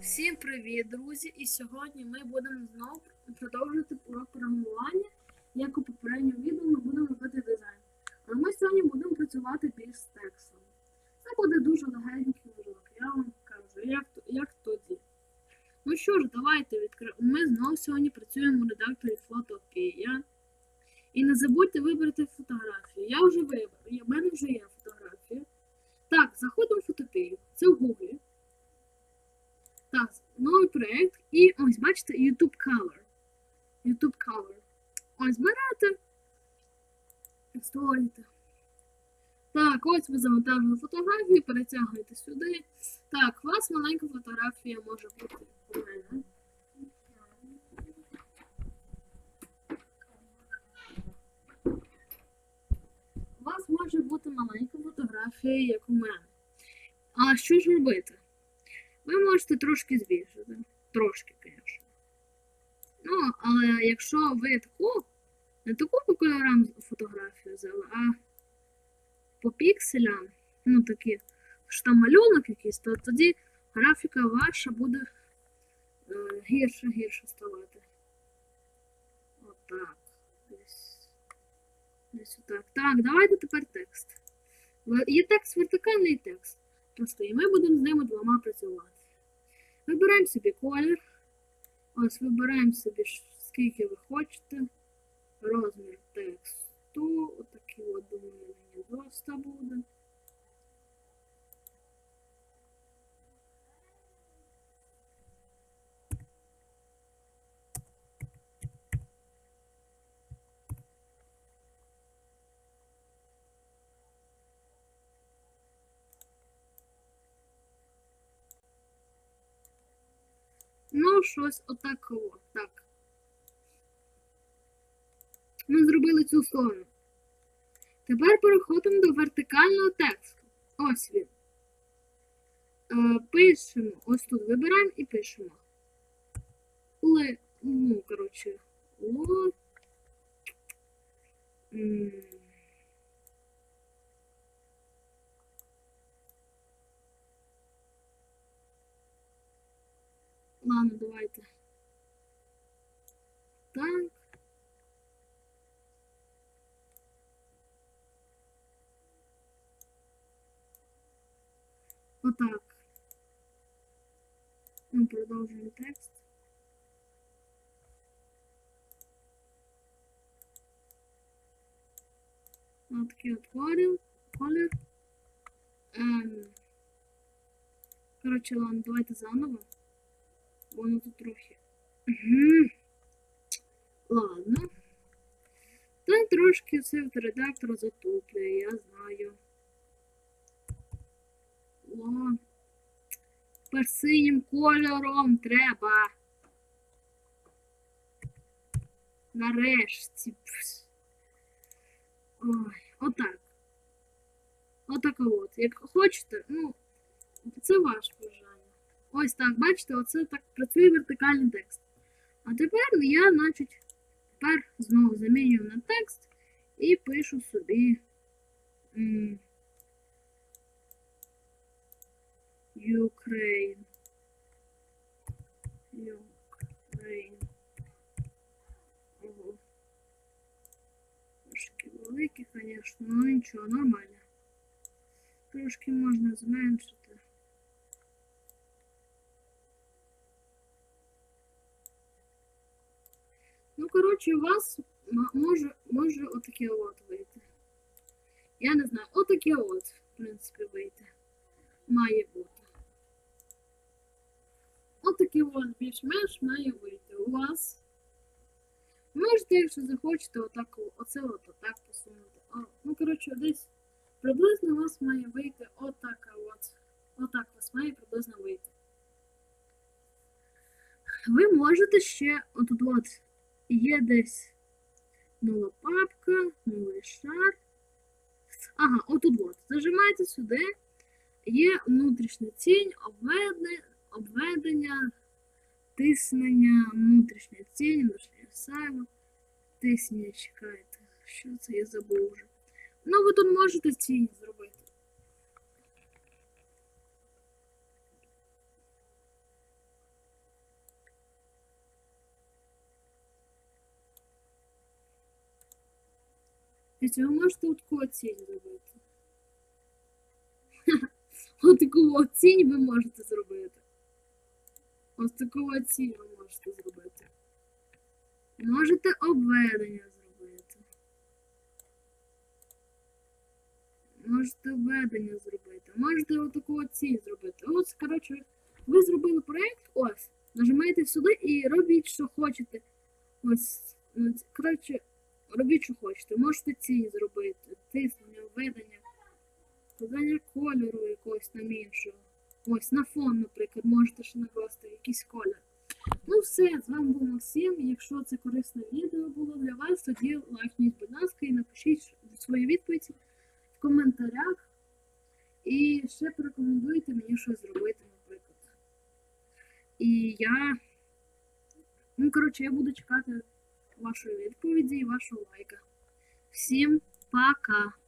Всім привіт, друзі! І сьогодні ми будемо знову продовжувати урок програмування. Як у попередньому відео ми будемо робити дизайн. Але ми сьогодні будемо працювати більш з текстом. Це буде дуже легенький урок, я вам кажу, як, як тоді. Ну що ж, давайте відкриємо. Ми знову сьогодні працюємо в редакторі Photopia. І не забудьте вибрати фотографію. Я вже вибрав, у мене вже є фотографія. Так, заходимо в фотопію. Це в Google. Так, новий проєкт. І ось, бачите, YouTube Color. YouTube Color. Ось берете. Створюєте. Так, ось ви завантажили фотографію, перетягуєте сюди. Так, у вас маленька фотографія може бути у мене. У вас може бути маленька фотографія, як у мене. А що ж робити? Ви можете трошки збільшити. Трошки, звісно. Ну, але якщо ви таку, не таку по кольорам фотографію взяли, а по пікселям, ну такі, що там малюнок якийсь, то тоді графіка ваша буде е, гірше, гірше ставати. Отак. Десь. Отак. Так, давайте тепер текст. Є текст вертикальний текст. Просто і ми будемо з ними двома працювати. Вибираємо собі колір. Ось вибираємо собі, скільки ви хочете. Розмір тексту. Отакий от, думаю, мені доста буде. Ну, щось отакого. Так. Ми зробили цю сторону. Тепер переходимо до вертикального тексту. Ось він. Е, пишемо. Ось тут вибираємо і пишемо. Ли, ну, коротше, ло. Ладно, давайте. Так. Отак. Ми продовжуємо текст. Ось такий от колір. колір. Ем. Коротше, ладно, давайте заново. Воно тут трохи. Угу. Ладно. Та трошки це редактор затуплює, я знаю. О. Тепер синім кольором треба. Нарешті. Ой, отак. Отака от. Як хочете, ну, це ваше бажання. Ось так, бачите, оце так працює вертикальний текст. А тепер я, значить, тепер знову замінюю на текст і пишу собі Ukraine. Ukraine. Ого. Трошки великі, звісно, ну нічого, нормально. Трошки можна зменшити. Ну, коротше, у вас може, може отаке от вийти. Я не знаю, отаке от, в принципі, вийти. Має бути. Отаке от більш-менш має вийти. У вас. Можете, якщо захочете, отак, оце от отак посунути. О, ну, коротше, десь приблизно у вас має вийти отака от. Отак у вас має приблизно вийти. Ви можете ще отут от є десь нова папка, новий шар. Ага, отут от. Зажимаєте сюди. Є внутрішня тінь, обведення, обведення, тиснення, внутрішня тінь, внутрішнє сяйво, тиснення, чекайте. Що це я забув вже. Ну, ви тут можете тінь зробити. Після цього можете от таку оцінь зробити. От таку оцінь ви можете зробити. Ось таку оцінь ви можете зробити. Можете обведення зробити. Можете обведення зробити. Можете отаку оцінь зробити. Ось, коротше, ви зробили проєкт, ось. Нажимаєте сюди і робіть, що хочете. Ось, ну, коротше, робіть, що хочете. Можете ці зробити. Тиснення, введення, додання кольору якогось там іншого. Ось на фон, наприклад, можете ще накласти якийсь колір. Ну все, з вами був Максим. Якщо це корисне відео було для вас, тоді лайкніть, будь ласка, і напишіть свої відповіді в коментарях. І ще порекомендуйте мені щось зробити, наприклад. І я. Ну, коротше, я буду чекати вашої відповіді і вашого лайка. Всім пока!